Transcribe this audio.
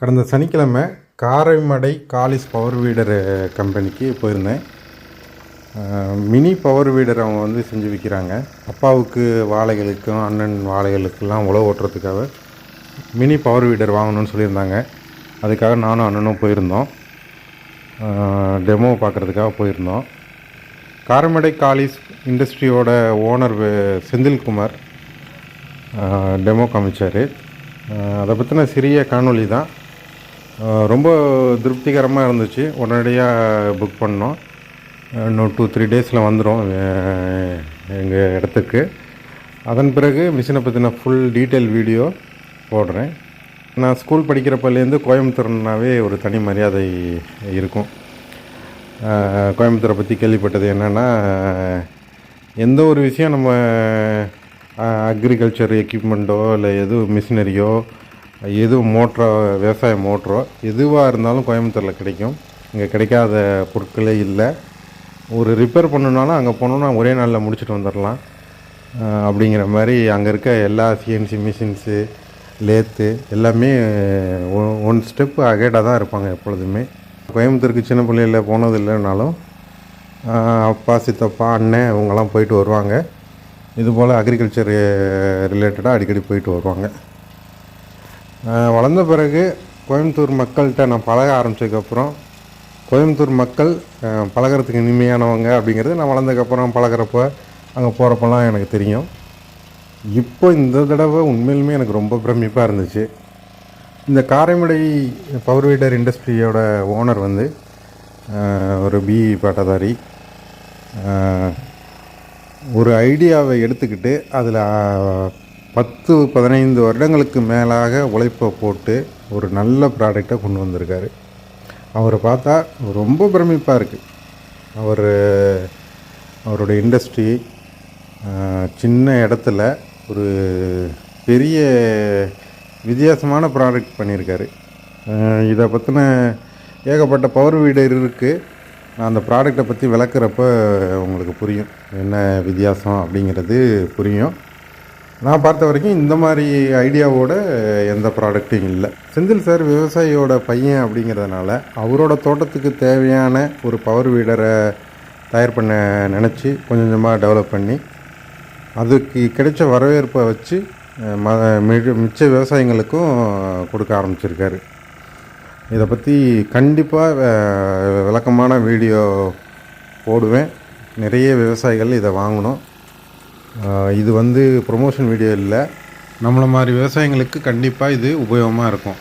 கடந்த சனிக்கிழமை காரைமடை Kallis power வீடர் கம்பெனிக்கு போயிருந்தேன். மினி பவர் வீடர் அவங்க வந்து செஞ்சு விற்கிறாங்க அப்பாவுக்கு வாழைகளுக்கும் அண்ணன் வாழைகளுக்கெல்லாம் உழவு ஓட்டுறதுக்காக மினி பவர் வீடர் வாங்கணும்னு சொல்லியிருந்தாங்க. அதுக்காக நானும் அண்ணனும் போயிருந்தோம். டெமோ பார்க்குறதுக்காக போயிருந்தோம். காரமடை காலிஸ் இண்டஸ்ட்ரியோட ஓனர் செந்தில்குமார் டெமோ காமிச்சார். அதை பற்றின சிறிய காணொளி தான். ரொம்ப திருப்திகரமாக இருந்துச்சு. உடனடியாக புக் பண்ணோம். இன்னும் டூ த்ரீ டேஸில் வந்துடும் எங்கள் இடத்துக்கு. அதன் பிறகு மிஷினை பற்றின ஃபுல் டீட்டெயில் வீடியோ போடுறேன். நான் ஸ்கூல் படிக்கிறப்பலேருந்து கோயம்புத்தூர்னாவே ஒரு தனி மரியாதை இருக்கும். கோயம்புத்தூரை பற்றி கேள்விப்பட்டது என்னென்னா எந்த ஒரு விஷயம் நம்ம அக்ரிகல்ச்சர் எக்யூப்மெண்ட்டோ இல்லை எதுவும் மிஷினரியோ எது மோட்டரோ விவசாய மோட்டரோ எதுவாக இருந்தாலும் கோயம்புத்தூரில் கிடைக்கும். இங்கே கிடைக்காத பொருட்களே இல்லை. ஒரு ரிப்பேர் பண்ணணுனாலும் அங்கே போனோம்னா ஒரே நாளில் முடிச்சுட்டு வந்துடலாம் அப்படிங்கிற மாதிரி அங்கே இருக்க எல்லா சிஎன்சி மிஷின்ஸு லேத்து எல்லாமே ஒன் ஸ்டெப் அகேடாக தான் இருப்பாங்க எப்பொழுதுமே. கோயம்புத்தூருக்கு சின்ன பிள்ளையில் போனது இல்லைனாலும் அப்பா சித்தப்பா அண்ணன் இவங்கெல்லாம் போயிட்டு வருவாங்க. இது போல் அக்ரிகல்ச்சர் ரிலேட்டடாக அடிக்கடி போயிட்டு வருவாங்க. வளர்ந்த பிறகு கோயம்புத்தூர் மக்கள்கிட்ட நான் பழக ஆரம்பித்ததுக்கப்புறம் கோயம்புத்தூர் மக்கள் பழகிறதுக்கு பழகுறதுக்கு இனிமையானவங்க அப்படிங்கிறது நான் வளர்ந்ததுக்கப்புறம் பழகிறப்ப அங்கே போகிறப்பெல்லாம் எனக்கு தெரியும். இப்போ இந்த தடவை உண்மையிலுமே எனக்கு ரொம்ப பிரமிப்பாக இருந்துச்சு. இந்த காரைமடை பவர் வீடர் இண்டஸ்ட்ரியோட ஓனர் வந்து ஒரு பிஇ பட்டதாரி. ஒரு ஐடியாவை எடுத்துக்கிட்டு அதில் பத்து பதினைந்து வருடங்களுக்கு மேலாக உழைப்பை போட்டு ஒரு நல்ல ப்ராடக்டை கொண்டு வந்திருக்காரு. அவரை பார்த்தா ரொம்ப பிரமிப்பாக இருக்குது அவர் அவருடைய இண்டஸ்ட்ரி சின்ன இடத்துல ஒரு பெரிய வித்தியாசமான ப்ராடக்ட் பண்ணியிருக்காரு. இதை பற்றின ஏகப்பட்ட பவர் வீடர் இருக்குது நான் அந்த ப்ராடக்டை பற்றி விளக்குறப்ப உங்களுக்கு புரியும். என்ன வித்தியாசம் அப்படிங்கிறது புரியும். நான் பார்த்த வரைக்கும் இந்த மாதிரி ஐடியாவோட எந்த ப்ராடக்ட்டும் இல்லை. செந்தில் சார் விவசாயியோட பையன் அப்படிங்கிறதுனால அவரோட தோட்டத்துக்கு தேவையான ஒரு பவர் வீடரை தயார் பண்ண நினச்சி கொஞ்சம் கொஞ்சமாக டெவலப் பண்ணி அதுக்கு கிடைச்ச வரவேற்பை வச்சு ம மிக- மிச்ச விவசாயிங்களுக்கும் கொடுக்க ஆரம்பிச்சிருக்காரு. இதை பற்றி கண்டிப்பாக விளக்கமான வீடியோ போடுவேன். நிறைய விவசாயிகள் இதை வாங்கணும். இது வந்து ப்ரொமோஷன் வீடியோ இல்லை. நம்மளை மாதிரி விவசாயிங்களுக்கு கண்டிப்பாக இது உபயோகமாக இருக்கும்.